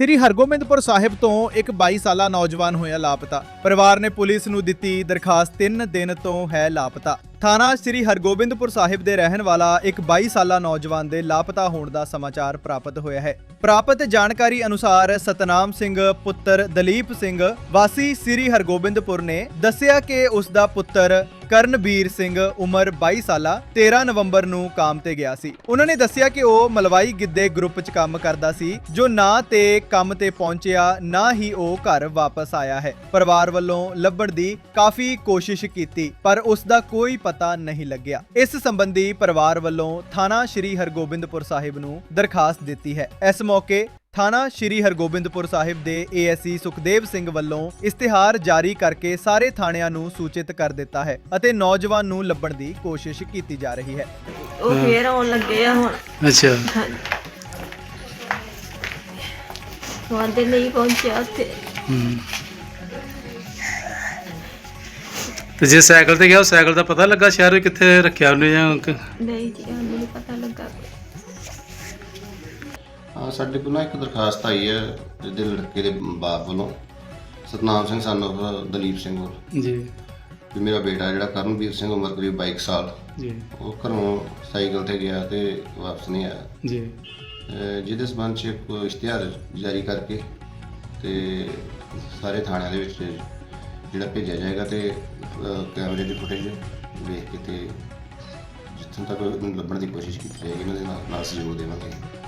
ਸ੍ਰੀ ਹਰਗੋਬਿੰਦਪੁਰ ਸਾਹਿਬ ਤੋਂ ਇੱਕ 22 ਸਾਲਾ ਨੌਜਵਾਨ ਹੋਇਆ ਲਾਪਤਾ। ਪਰਿਵਾਰ ਨੇ ਪੁਲਿਸ ਨੂੰ ਦਿੱਤੀ ਦਰਖਾਸਤ 3 ਦਿਨ ਤੋਂ ਹੈ ਲਾਪਤਾ। ਥਾਣਾ ਸ੍ਰੀ ਹਰਗੋਬਿੰਦਪੁਰ ਸਾਹਿਬ ਦੇ ਰਹਿਣ ਵਾਲਾ ਇੱਕ 22 ਸਾਲਾ ਨੌਜਵਾਨ ਦੇ ਲਾਪਤਾ ਹੋਣ ਦਾ ਸਮਾਚਾਰ ਪ੍ਰਾਪਤ ਹੋਇਆ ਹੈ। ਪ੍ਰਾਪਤ ਜਾਣਕਾਰੀ ਅਨੁਸਾਰ ਸਤਨਾਮ ਸਿੰਘ, ਪੁੱਤਰ ਦਲੀਪ ਸਿੰਘ, ਵਾਸੀ ਸ੍ਰੀ ਹਰਗੋਬਿੰਦਪੁਰ ਨੇ ਦੱਸਿਆ ਕਿ ਉਸ ਦਾ ਪੁੱਤਰ ਕਰਨਵੀਰ ਸਿੰਘ ਉਮਰ 22 ਸਾਲਾ 13 ਨਵੰਬਰ ਨੂੰ ਕਾਮ ਤੇ ਗਿਆ ਸੀ। ਉਹਨਾਂ ਨੇ ਦੱਸਿਆ ਕਿ ਉਹ ਮਲਵਾਈ ਗਿੱਦੇ ਗਰੁੱਪ 'ਚ ਕੰਮ ਕਰਦਾ ਸੀ, ਜੋ ਨਾ ਤੇ ਕੰਮ ਤੇ ਪਹੁੰਚਿਆ, ਨਾ ਹੀ ਉਹ ਘਰ ਵਾਪਸ ਆਇਆ ਹੈ। ਪਰਿਵਾਰ ਵੱਲੋਂ ਲੱਭਣ ਦੀ ਕਾਫੀ ਕੋਸ਼ਿਸ਼ ਕੀਤੀ, ਪਰ ਉਸ ਦਾ ਕੋਈ ਪਤਾ ਨਹੀਂ ਲੱਗਿਆ। ਇਸ ਸੰਬੰਧੀ ਪਰਿਵਾਰ ਵੱਲੋਂ ਥਾਣਾ ਸ਼੍ਰੀ ਹਰਗੋਬਿੰਦਪੁਰ ਸਾਹਿਬ ਨੂੰ ਦਰਖਾਸਤ ਦਿੱਤੀ ਹੈ। ਇਸ ਮੌਕੇ ਥਾਣਾ ਸ਼੍ਰੀ ਹਰਗੋਬਿੰਦਪੁਰ ਸਾਹਿਬ ਦੇ ਏਐਸਸੀ ਸੁਖਦੇਵ ਸਿੰਘ ਵੱਲੋਂ ਇਸ਼ਤਿਹਾਰ ਜਾਰੀ ਕਰਕੇ ਸਾਰੇ ਥਾਣਿਆਂ ਨੂੰ ਸੂਚਿਤ ਕਰ ਦਿੱਤਾ ਹੈ ਅਤੇ ਨੌਜਵਾਨ ਨੂੰ ਲੱਭਣ ਦੀ ਕੋਸ਼ਿਸ਼ ਕੀਤੀ ਜਾ ਰਹੀ ਹੈ। ਉਹ ਫੇਰ ਆਉਣ ਲੱਗੇ ਆ ਹੁਣ। ਅੱਛਾ। ਹਾਂਜੀ। ਵਾਂਦੇ ਨਹੀਂ ਪਹੁੰਚਿਆ ਉੱਥੇ। ਹੂੰ। ਤੇ ਜੇ ਸਾਈਕਲ ਤੇ ਗਿਆ ਉਹ ਸਾਈਕਲ ਦਾ ਪਤਾ ਲੱਗਾ ਸ਼ਹਿਰ ਵਿੱਚ ਕਿੱਥੇ ਰੱਖਿਆ ਉਹਨੇ ਜਾਂ ਕਿ- ਨਹੀਂ ਜੀ ਸਾਨੂੰ ਨਹੀਂ ਪਤਾ ਲੱਗਾ। ਹਾਂ ਸਾਡੇ ਕੋਲ ਨਾ ਇੱਕ ਦਰਖਾਸਤ ਆਈ ਹੈ ਜਿਹਦੇ ਲੜਕੇ ਦੇ ਬਾਪ ਵੱਲੋਂ ਸਤਨਾਮ ਸਿੰਘ ਸਨ ਦਲੀਪ ਸਿੰਘ ਵੱਲ ਜੀ। ਵੀ ਮੇਰਾ ਬੇਟਾ ਜਿਹੜਾ ਕਰਨਵੀਰ ਸਿੰਘ ਉਮਰ ਕਰੀਬ 22 ਸਾਲ ਜੀ। ਉਹ ਘਰੋਂ ਸਾਈਕਲ ਤੇ ਗਿਆ ਤੇ ਵਾਪਸ ਨਹੀਂ ਆਇਆ। ਜੀ। ਅਹ ਜਿਹਦੇ ਸਬੰਧ 'ਚ ਇੱਕ ਇਸ਼ਤਿਹਾਰ ਜਾਰੀ ਕਰਕੇ ਤੇ ਸਾਰੇ ਥਾਣਿਆਂ ਦੇ ਵਿੱਚ ਜਿਹੜਾ ਭੇਜਿਆ ਜਾਏਗਾ ਤੇ, ਅਹ, ਕੈਮਰੇ ਦੀ ਫੁਟੇਜ ਵੇਖ ਕੇ ਤੇ ਜਿੱਥੋਂ ਤੱਕ ਉਹਨੂੰ ਲੱਭਣ ਦੀ ਕੋਸ਼ਿਸ਼ ਕੀਤੀ ਜਾਏਗੀ, ਉਹਨਾਂ ਦੇ ਨਾਲ ਨਾਲ ਸਹਿਯੋਗ ਦੇਵਾਂਗੇ।